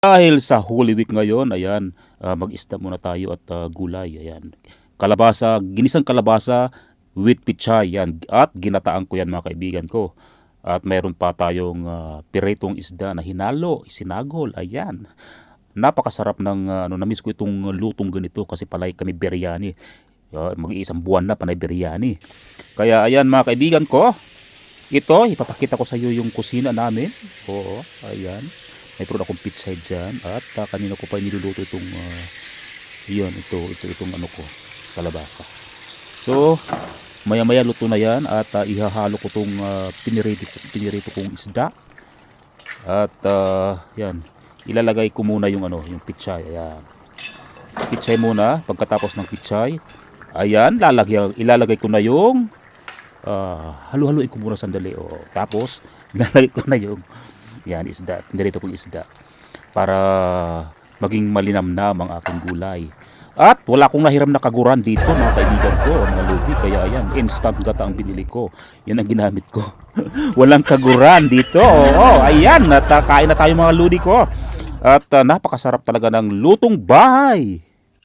Dahil sa Holy Week ngayon, ayan, ah, mag-isda muna tayo at ah, gulay, ayan. Kalabasa, ginisang kalabasa with pichay, yan. At ginataan ko yan mga kaibigan ko. At mayroon pa tayong ah, piretong isda na hinalo, sinagol, ayan. Napakasarap ng ah, ano, namiss ko itong lutong ganito kasi palay kami biryani. Ah, mag-iisang buwan na panay biryani. Kaya ayan mga kaibigan ko, ito, ipapakita ko sa iyo yung kusina namin. Oo, ayan. May meron akong pizza dyan at ah, kanina ko pa niluluto itong uh, yun, ito, ito, itong ano ko, kalabasa. So, maya maya luto na yan at ah, ihahalo ko itong uh, pinirito, kong isda. At ah, yan, ilalagay ko muna yung ano, yung pichay. Ayan. Pichay muna, pagkatapos ng pichay, ayan, lalagay, ilalagay ko na yung ah halu-haluin ko muna sandali. O, tapos, ilalagay ko na yung yan, isda. Pinarito kong isda. Para maging malinamnam ang aking gulay. At wala akong nahiram na kaguran dito mga kaibigan ko, mga lodi. Kaya ayan, instant gata ang binili ko. Yan ang ginamit ko. Walang kaguran dito. Oo, ayan, at ah, kain na tayo mga lodi ko. At ah, napakasarap talaga ng lutong bahay.